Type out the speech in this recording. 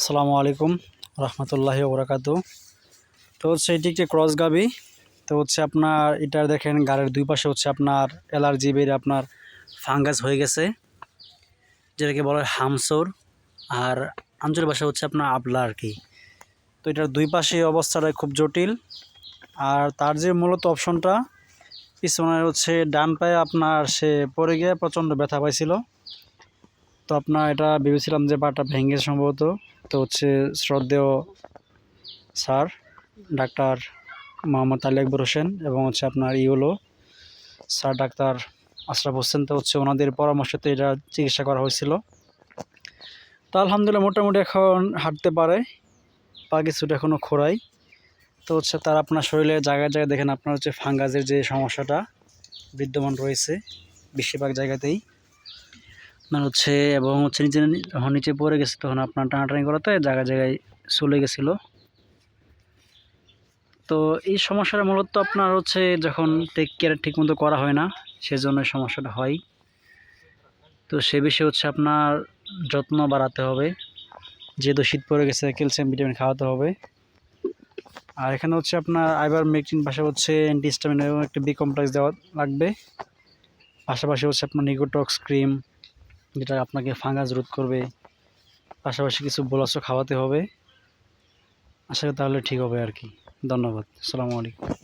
আসসালামু আলাইকুম রহমতুল্লাহি ওবরাকাত। তো হচ্ছে এটি একটি ক্রস গাবি তো হচ্ছে আপনার এটা দেখেন, গাড়ির দুই পাশে হচ্ছে আপনার অ্যালার্জি বেড়ে আপনার ফাঙ্গাস হয়ে গেছে। যেটাকে বলা হয় হামসোর, আর আঞ্চলিক ভাষা হচ্ছে আপনার আবলা আর কি। তো এটার দুই পাশে অবস্থাটা খুব জটিল। আর তার যে মূলত অপশনটা, পিছনে হচ্ছে ডান পায়ে আপনার সে পড়ে গিয়ে প্রচণ্ড ব্যথা পাইছিল। তো আপনার এটা ভেবেছিলাম যে পাটা ভেঙে সম্ভবত। তো হচ্ছে শ্রদ্ধেয় স্যার, ডাক্তার মোহাম্মদ আলী আকবর হোসেন এবং হচ্ছে আপনার ইউলো স্যার, ডাক্তার আশরাফ হোসেন তো হচ্ছে ওনাদের পরামর্শতে এটা চিকিৎসা করা হয়েছিল। তো আলহামদুলিল্লাহ মোটামুটি এখন হাঁটতে পারে, পা কিছুটা এখনও খোড়াই। তো হচ্ছে তার আপনার শরীরে জায়গায় জায়গায় দেখেন আপনার হচ্ছে ফাঙ্গাসের যে সমস্যাটা বিদ্যমান রয়েছে, বেশিরভাগ জায়গাতেই। আপনার হচ্ছে এবং হচ্ছে নিচে যখন নিচে পড়ে গেছে তখন আপনার টানাটানি করাতে জায়গায় জায়গায় চলে গেছিল। তো এই সমস্যাটা মূলত আপনার হচ্ছে যখন টেক কেয়ার ঠিকমতো করা হয় না, সেজন্য সমস্যাটা হয়। তো সে বিষয়ে হচ্ছে আপনার যত্ন বাড়াতে হবে। যেহেতু শীত পড়ে গেছে ক্যালসিয়াম ভিটামিন খাওয়াতে হবে। আর এখানে হচ্ছে আপনার আইবার মেকটিন পাশে হচ্ছে অ্যান্টিস্টামিন এবং একটা বি কমপ্লেক্স দেওয়া লাগবে। পাশাপাশি হচ্ছে আপনার নিকোটক্স ক্রিম যেটা আপনাকে ফাঙ্গাস রোধ করবে, পাশাপাশি কিছু বোলাসও খাওয়াতে হবে। আশা করি তাহলে ঠিক হবে আর কি। ধন্যবাদ। আসসালামু আলাইকুম।